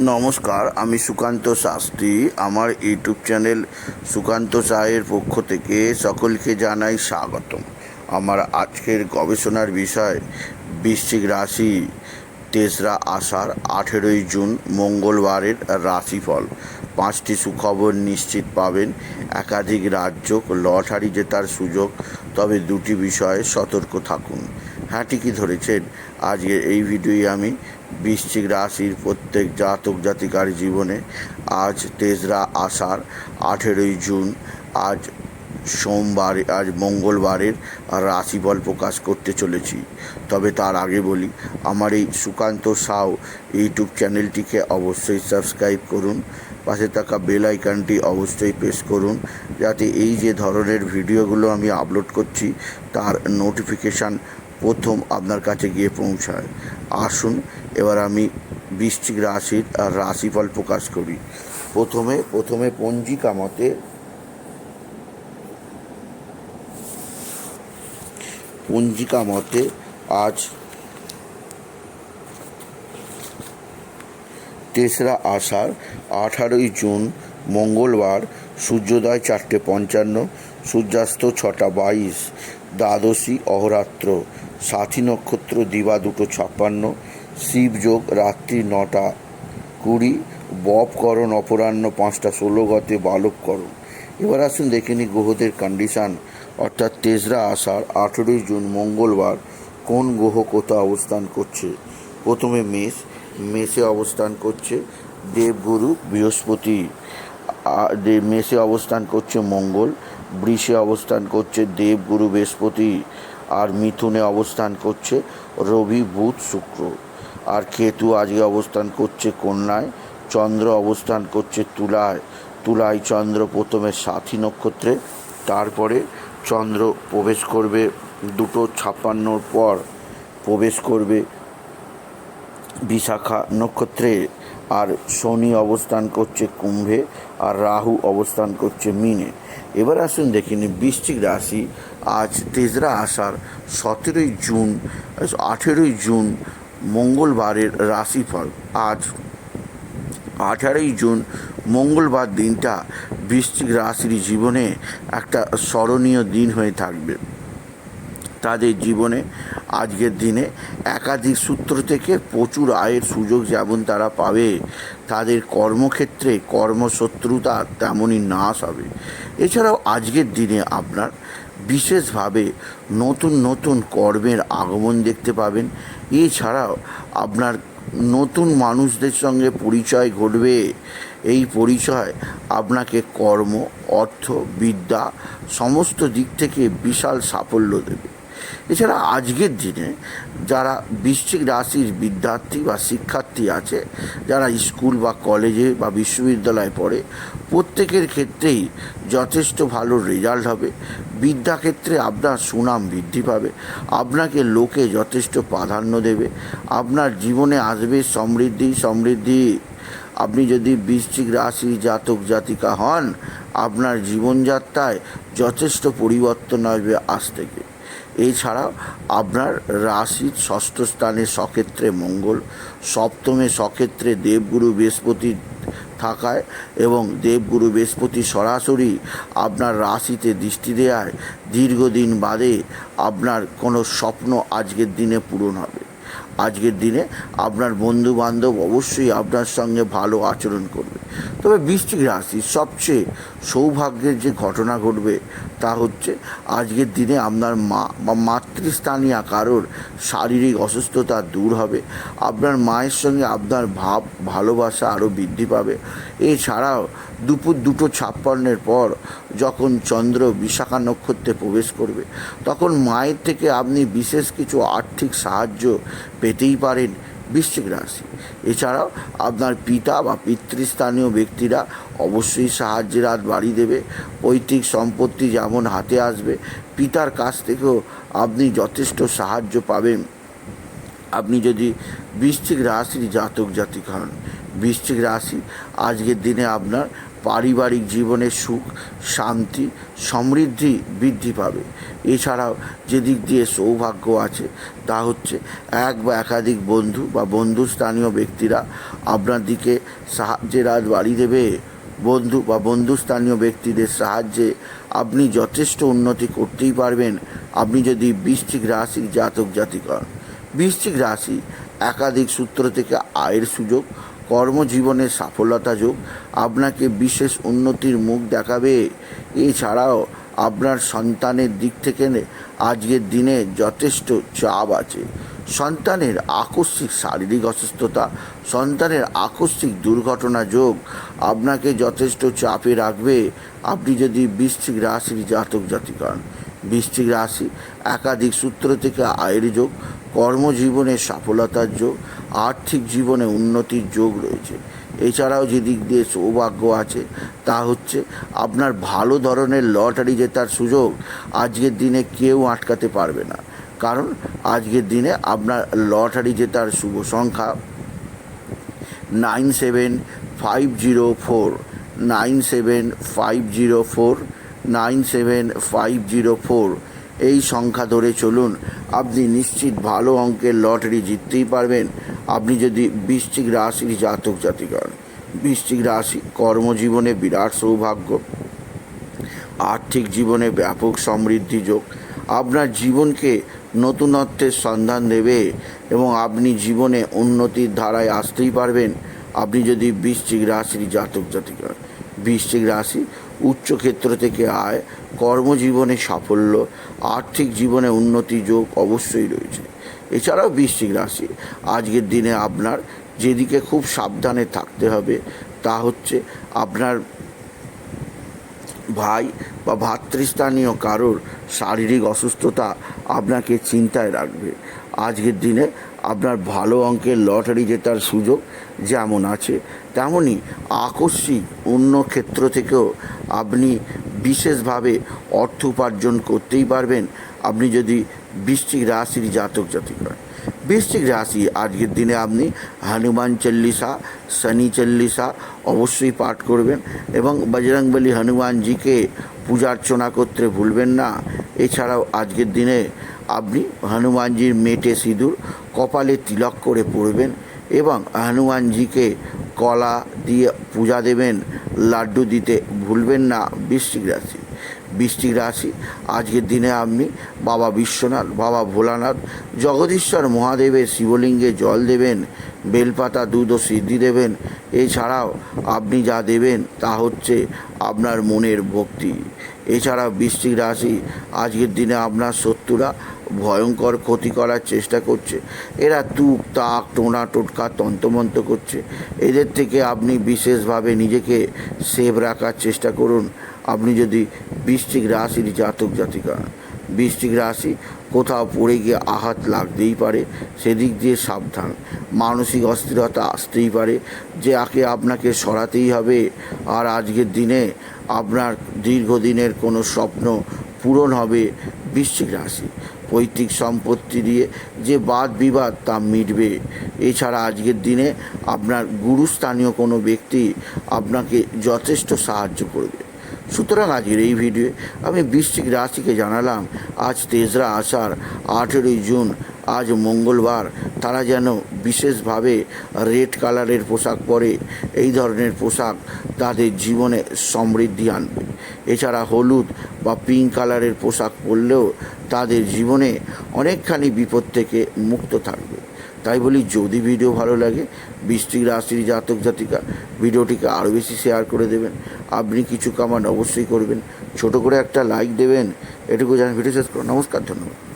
নমস্কার, আমি সুকান্ত শাস্ত্রী। আমার ইউটিউব চ্যানেল সুকান্ত সাহের পক্ষ থেকে সকলকে জানাই স্বাগতম। আমার আজকের গবেষণার বিষয়, বৃশ্চিক রাশি তেসরা আষাঢ়, আঠেরোই জুন, মঙ্গলবারের রাশিফল। পাঁচটি সুখবর নিশ্চিত পাবেন। একাধিক রাজ্য লটারি জেতার সুযোগ। তবে দুটি বিষয়ে সতর্ক থাকুন। হ্যাঁ ঠিকই ধরেছেন। আজকের এই ভিডিওই আমি বৃশ্চিক রাশির প্রত্যেক জাতক জাতিকার জীবনে আজ তেসরা আষাঢ়, আঠেরোই জুন, আজ সোমবার, আজ মঙ্গলবারের রাশিফল প্রকাশ করতে চলেছি। তবে তার আগে বলি, আমার এই সুকান্ত সাউ ইউটিউব চ্যানেলটিকে অবশ্যই সাবস্ক্রাইব করুন, পাশে থাকা বেল আইকনটি অবশ্যই প্রেস করুন, যাতে এই যে ধরনের ভিডিওগুলো আমি আপলোড করছি, তার নোটিফিকেশান প্রথম আপনার কাছে গিয়ে পৌঁছায়। আসুন, এবার আমি বৃশ্চিক রাশির আর রাশিফল প্রকাশ করি। প্রথমে প্রথমে পঞ্জিকা মতে পঞ্জিকা মতে আজ তেসরা আষাঢ়, আঠারোই জুন, মঙ্গলবার, সূর্যোদয় চারটে পঞ্চান্ন, সূর্যাস্ত ছটা বাইশ, দ্বাদশী অহরাত্র সাথী নক্ষত্র দিবা দুটো ছাপ্পান্ন শিবযোগ রাত্রি নটা কুড়ি বপকরণ অপরাহ্ন পাঁচটা ষোলো গতে বালবকরণ এবার আসুন দেখে নিই গ্রহদের কন্ডিশান অর্থাৎ তেসরা আষাঢ়, আঠেরোই জুন, মঙ্গলবার কোন গ্রহ কোথাও অবস্থান করছে? প্রথমে মেষ, মেষে অবস্থান করছে দেবগুরু, বৃহস্পতি। মেষে অবস্থান করছে মঙ্গল, বৃষে অবস্থান করছে দেবগুরু, বৃহস্পতি। আর মিথুনে অবস্থান করছে রবি, বুধ, শুক্র। আর কেতু আজকে অবস্থান করছে কন্যায়, চন্দ্র অবস্থান করছে তুলায়। তুলায় চন্দ্র প্রথমে সাথী নক্ষত্রে, তারপরে চন্দ্র প্রবেশ করবে দুটো ছাপ্পান্নর পর প্রবেশ করবে বিশাখা নক্ষত্রে। আর শনি অবস্থান করছে কুম্ভে আর রাহু অবস্থান করছে মিনে। এবার আসুন দেখিনি বৃশ্চিক রাশি আজ তেজরা আষাঢ়, সতেরোই জুন, আঠেরোই জুন, মঙ্গলবারের রাশিফল। আজ আঠারোই জুন, মঙ্গলবার দিনটা বৃশ্চিক রাশির জীবনে একটা স্মরণীয় দিন হয়ে থাকবে। তাদের জীবনে, আজকের দিনে একাধিক সূত্র থেকে প্রচুর আয়ের সুযোগ যেমন তারা পাবে, তাদের কর্মক্ষেত্রে কর্মশত্রুতা তেমনই নাশ হবে। এছাড়াও আজকের দিনে আপনার বিশেষভাবে নতুন নতুন কর্মের আগমন দেখতে পাবেন। এছাড়াও আপনার নতুন মানুষদের সঙ্গে পরিচয় ঘটবে। এই পরিচয় আপনাকে কর্ম, অর্থ, বিদ্যা সমস্ত দিক থেকে বিশাল সাফল্য দেবে। এছাড়া আজকের দিনে যারা বৃশ্চিক রাশির বিদ্যার্থী বা শিক্ষার্থী আছে, যারা স্কুল বা কলেজে বা বিশ্ববিদ্যালয়ে পড়ে, প্রত্যেকের ক্ষেত্রেই যথেষ্ট ভালো রেজাল্ট হবে। বিদ্যাক্ষেত্রে আপনার সুনাম বৃদ্ধি পাবে। আপনাকে লোকে যথেষ্ট প্রাধান্য দেবে। আপনার জীবনে আসবে সমৃদ্ধি সমৃদ্ধি। আপনি যদি বৃশ্চিক রাশি জাতক, জাতিকা হন, আপনার জীবনযাত্রায় যথেষ্ট পরিবর্তন আসবে আজ থেকে। এছাড়াও আপনার রাশির ষষ্ঠ স্থানে সক্ষেত্রে মঙ্গল, সপ্তমে সক্ষেত্রে দেবগুরু বৃহস্পতি থাকায় এবং দেবগুরু বৃহস্পতি সরাসরি আপনার রাশিতে দৃষ্টি দেওয়ায় দীর্ঘদিন বাদে আপনার কোনো স্বপ্ন আজকের দিনে পূরণ হবে। আজকের দিনে আপনার বন্ধু বান্ধব অবশ্যই আপনার সঙ্গে ভালো আচরণ করবে। তবে বৃষ্টিক রাশির সবচেয়ে সৌভাগ্যের যে ঘটনা ঘটবে তা হচ্ছে, আজকের দিনে আপনার মা বা মাতৃস্থানীয় কারোর শারীরিক অসুস্থতা দূর হবে, আপনার মায়ের সঙ্গে আপনার ভাব, ভালোবাসা আরও বৃদ্ধি পাবে। এছাড়াও দুপুর দুটো ছাপ্পান্নের পর যখন চন্দ্র বিশাখা নক্ষত্রে প্রবেশ করবে, তখন মায়ের থেকে আপনি বিশেষ কিছু আর্থিক সাহায্য পেতেই পারেন। বৃশ্চিক রাশি। এছাড়াও আপনার পিতা বা পিতৃস্থানীয় ব্যক্তিরা অবশ্যই সাহায্যের হাত বাড়িয়ে দেবে। পৈতৃক সম্পত্তি যেমন হাতে আসবে, পিতার কাছ থেকেও আপনি যথেষ্ট সাহায্য পাবেন। আপনি যদি বৃশ্চিক রাশির জাতক জাতিক হন, বৃশ্চিক রাশি আজকের দিনে আপনার পারিবারিক জীবনে সুখ, শান্তি, সমৃদ্ধি বৃদ্ধি পাবে। এছাড়াও যেদিক দিয়ে সৌভাগ্য আছে, তা হচ্ছে এক বা একাধিক বন্ধু বা বন্ধুস্থানীয় ব্যক্তিরা আপনার দিকে সাহায্যের হাত বাড়িয়ে দেবে। বন্ধু বা বন্ধুস্থানীয় ব্যক্তিদের সাহায্যে আপনি যথেষ্ট উন্নতি করতেই পারবেন। আপনি যদি বৃশ্চিক রাশির জাতক জাতিকা বৃশ্চিক রাশি একাধিক সূত্র থেকে আয়ের সুযোগ কর্মজীবনের সাফল্যতা যোগ আপনাকে বিশেষ উন্নতির মুখ দেখাবে। এছাড়াও আপনার সন্তানের দিক থেকে আজকের দিনে যথেষ্ট চাপ আছে। সন্তানের আকস্মিক শারীরিক অসুস্থতা, সন্তানের আকস্মিক দুর্ঘটনা যোগ আপনাকে যথেষ্ট চাপে রাখবে। আপনি যদি বৃশ্চিক রাশির জাতক জাতিকান বৃশ্চিক রাশি একাধিক সূত্র থেকে আয়ের যোগ কর্মজীবনে সফলতার যোগ, আর্থিক জীবনে উন্নতির যোগ রয়েছে। এছাড়াও যে দিক দিয়ে সৌভাগ্য আছে, তা হচ্ছে আপনার ভালো ধরনের লটারি জেতার সুযোগ আজকের দিনে কেউ আটকাতে পারবে না। কারণ আজকের দিনে আপনার লটারি জেতার শুভ সংখ্যা nine seven five zero four, nine seven five zero four, nine seven five zero four এই সংখ্যা ধরে চলুন। আপনি নিশ্চিত ভালো অঙ্কের লটারি জিততেই পারবেন। আপনি যদি বৃশ্চিক রাশির জাতক জাতিকার বৃশ্চিক রাশি কর্মজীবনে বিরাট সৌভাগ্য, আর্থিক জীবনে ব্যাপক সমৃদ্ধি যোগ, আপনার জীবনকে নতুনত্বের সন্ধান দেবে এবং আপনি জীবনে উন্নতির ধারায় আসতেই পারবেন। আপনি যদি বৃশ্চিক রাশির জাতক জাতিকা বৃশ্চিক রাশি উচ্চক্ষেত্র থেকে আয়, কর্মজীবনে সাফল্য, আর্থিক জীবনে উন্নতি যোগ অবশ্যই রয়েছে। এছাড়াও বৃশ্চিক রাশি, আজকের দিনে আপনার যেদিকে খুব সাবধানে থাকতে হবে, তা হচ্ছে আপনার ভাই বা ভাতৃস্থানীয় কারোর শারীরিক অসুস্থতা আপনাকে চিন্তায় রাখবে। আজকের দিনে আপনার ভালো অঙ্কের লটারি জেতার সুযোগ যেমন আছে তেমনই আকস্মিক অন্য ক্ষেত্র থেকেও আপনি বিশেষভাবে অর্থ উপার্জন করতেই পারবেন। আপনি যদি বৃশ্চিক রাশির জাতক জাতিক হয় বৃশ্চিক রাশি, আজকের দিনে আপনি হনুমান চল্লিশা, শনি চল্লিশা অবশ্যই পাঠ করবেন এবং বজরংবলী হনুমানজিকে পূজার্চনা করতে ভুলবেন না। এছাড়াও আজকের দিনে আপনি হনুমানজির মেটে সিঁদুর কপালে তিলক করে পড়বেন এবং হনুমানজিকে কলা দিয়ে পূজা দেবেন, লাড্ডু দিতে ভুলবেন না বৃশ্চিক রাশি। বৃশ্চিক রাশি, আজকের দিনে আপনি বাবা বিশ্বনাথ, বাবা ভোলানাথ, জগদীশ্বর মহাদেবের শিবলিঙ্গে জল দেবেন, বেলপাতা, দুধ ও সিদ্ধি দেবেন। এছাড়াও আপনি যা দেবেন তা হচ্ছে আপনার মনের ভক্তি। এছাড়া বৃশ্চিক রাশি, আজকের দিনে আপনার শত্রুরা ভয়ঙ্কর ক্ষতি করার চেষ্টা করছে। এরা তুক, তাক, টোনা, টোটকা তন্তমন্ত করছে। এদের থেকে আপনি বিশেষভাবে নিজেকে সেভ রাখার চেষ্টা করুন। আপনি যদি বৃষ্টিক রাশির জাতক, জাতিকা বৃষ্টিক রাশি, কোথাও পড়ে গিয়ে আঘাত লাগতেই পারে, সেদিক দিয়ে সাবধান। মানসিক অস্থিরতা আসতেই পারে, যে আকে আপনাকে সরাতেই হবে, আর আজকের দিনে আপনার দীর্ঘদিনের কোনো স্বপ্ন পূরণ হবে বৃশ্চিক রাশি। পৈতৃক সম্পত্তি দিয়ে যে বাদ বিবাদ তা মিটবে। এছাড়া আজকের দিনে আপনার গুরুস্থানীয় কোনো ব্যক্তি আপনাকে যথেষ্ট সাহায্য করবে। সুতরাং আজকের এই ভিডিও আমি বৃশ্চিক রাশিকে জানালাম, আজ তেসরা আষাঢ়, আঠেরোই জুন, আজ মঙ্গলবার, তারা যেন বিশেষভাবে রেড কালারের পোশাক পরে, এই ধরনের পোশাক তাদের জীবনে সমৃদ্ধি আনবে। এছাড়া হলুদ বা পিঙ্ক কালারের পোশাক পরলেও তাদের জীবনে অনেকখানি বিপদ থেকে মুক্ত থাকবে। তাই বলি, যদি ভিডিও ভালো লাগে, বৃষ্টিক রাশির জাতক জাতিকা ভিডিওটিকে আরও বেশি শেয়ার করে দেবেন। আপনি কিছু কামান অবশ্যই করবেন। ছোট করে একটা লাইক দেবেন। এটুকু জানেন ভিডিও শেষ করুন নমস্কার, ধন্যবাদ।